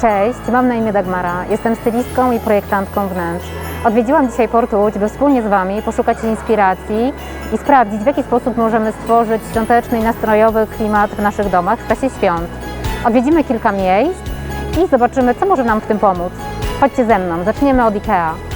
Cześć, mam na imię Dagmara. Jestem stylistką i projektantką wnętrz. Odwiedziłam dzisiaj Port Łódź, by wspólnie z Wami poszukać inspiracji i sprawdzić, w jaki sposób możemy stworzyć świąteczny i nastrojowy klimat w naszych domach w czasie świąt. Odwiedzimy kilka miejsc i zobaczymy, co może nam w tym pomóc. Chodźcie ze mną, zaczniemy od IKEA.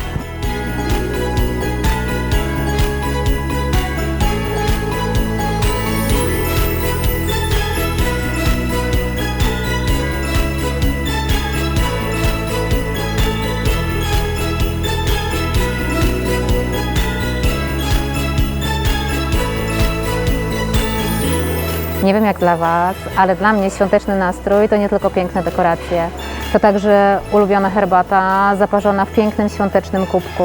Nie wiem jak dla Was, ale dla mnie świąteczny nastrój to nie tylko piękne dekoracje. To także ulubiona herbata zaparzona w pięknym świątecznym kubku.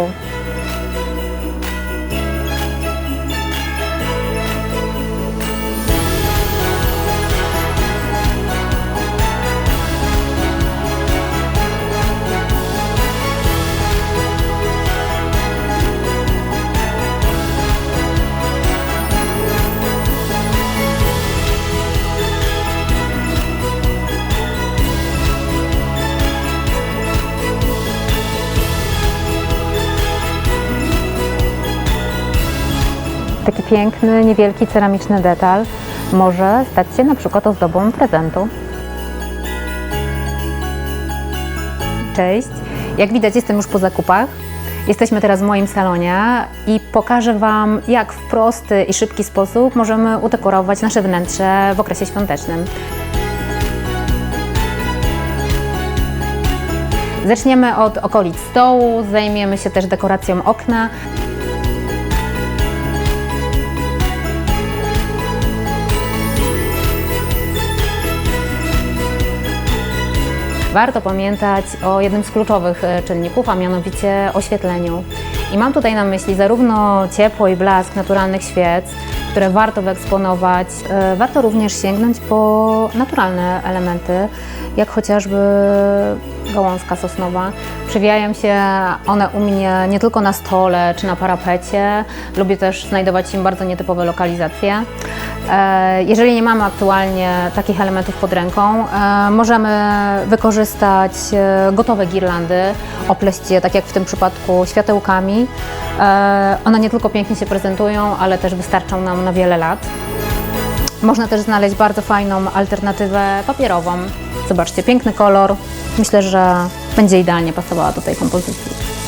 Taki piękny, niewielki ceramiczny detal może stać się na przykład ozdobą prezentu. Cześć! Jak widać, jestem już po zakupach. Jesteśmy teraz w moim salonie i pokażę Wam, jak w prosty i szybki sposób możemy udekorować nasze wnętrze w okresie świątecznym. Zaczniemy od okolic stołu, zajmiemy się też dekoracją okna. Warto pamiętać o jednym z kluczowych e, czynników, a mianowicie oświetleniu. I mam tutaj na myśli zarówno ciepło i blask naturalnych świec, które warto wyeksponować. E, Warto również sięgnąć po naturalne elementy, jak chociażby gałązka sosnowa. Przywijają się one u mnie nie tylko na stole czy na parapecie. Lubię też znajdować im bardzo nietypowe lokalizacje. E, Jeżeli nie mamy aktualnie takich elementów pod ręką, e, możemy wykorzystać e, gotowe girlandy, opleść je, tak jak w tym przypadku, światełkami. One nie tylko pięknie się prezentują, ale też wystarczą nam na wiele lat. Można też znaleźć bardzo fajną alternatywę papierową. Zobaczcie, piękny kolor. Myślę, że będzie idealnie pasowała do tej kompozycji.